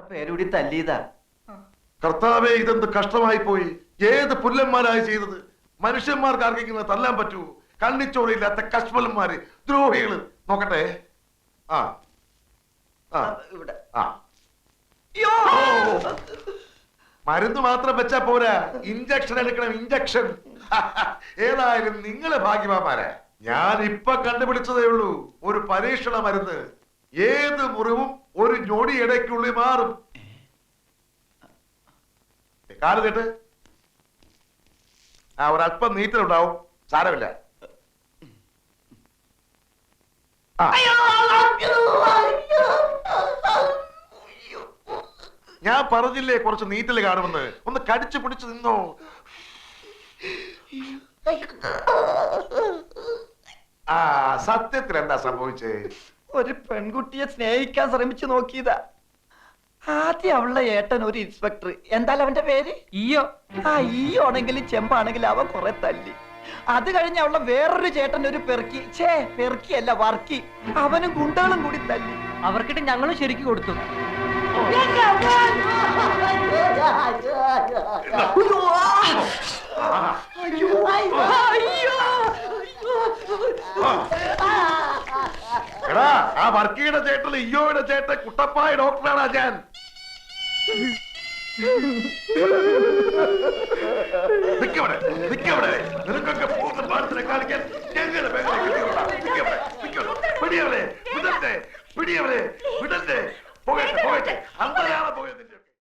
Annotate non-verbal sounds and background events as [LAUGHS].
പേരുകൂടി തല്ലിയതാ. കർത്താവെ ഇതെന്ത് കഷ്ടമായി പോയി. ഏത് പുല്ലന്മാരായി ചെയ്തത്? മനുഷ്യന്മാർക്ക് ആർക്കെങ്കിലും തല്ലാൻ പറ്റൂ? കണ്ണിച്ചോറില്ലാത്ത കശ്മലന്മാര് ദ്രോഹികൾ. നോക്കട്ടെ. ആ. ആ. ഇവിടെ. ആ. മരുന്ന് മാത്രം വെച്ചാ പോരാ. ഇഞ്ചക്ഷൻ എടുക്കണം ഇഞ്ചക്ഷൻ. [LAUGHS] ഏതായാലും നിങ്ങളെ ഭാഗ്യമാരെ ഞാൻ ഇപ്പൊ കണ്ടുപിടിച്ചതേ ഉള്ളൂ. ഒരു പരീക്ഷണ മരുന്ന്. ഏത് മുറിവും ഒരു ജോഡി ഇടയ്ക്കുള്ളിൽ മാറും. കാൽ കേട്ട് ആ ഒരല്പം നീറ്റലുണ്ടാവും. സാരമില്ല. ഞാൻ പറഞ്ഞില്ലേ കുറച്ച് നീറ്റൽ കാണുമെന്ന്. ഒന്ന് കടിച്ചു പിടിച്ചു നിന്നോ. ആ സത്യത്തിൽ എന്താ സംഭവിച്ചേ? ഒരു പെൺകുട്ടിയെ സ്നേഹിക്കാൻ ശ്രമിച്ചു നോക്കിയതാ. ആദ്യം അവളുടെ ഏട്ടൻ ഒരു ഇൻസ്പെക്ടർ എന്തായാലും അവന്റെ പേര്? ഈയോ. ആ ഈയോ ആണെങ്കിലും ചെമ്പാണെങ്കിലും അവൻ കുറെ തല്ലി. അത് കഴിഞ്ഞ് അവളെ വേറൊരു ചേട്ടൻ ഒരു പെറുക്കി. ഛേ പെറുക്കിയല്ല വർക്കി. അവനും ഗുണ്ടകളും കൂടി തല്ലി. അവർക്കിട്ട് ഞങ്ങളും ശരിക്ക് കൊടുത്തു. എടാ ആ വർക്കിയുടെ ചേട്ടൻ ഇയ്യോയുടെ ചേട്ടൻ കുട്ടപ്പായ ഡോക്ടറാണാ ഞാൻ നിക്കവിടെ നിക്കവിടെ നിനക്കൊക്കെ പൂർണ പാഠത്തിനെ കാണിക്കാൻ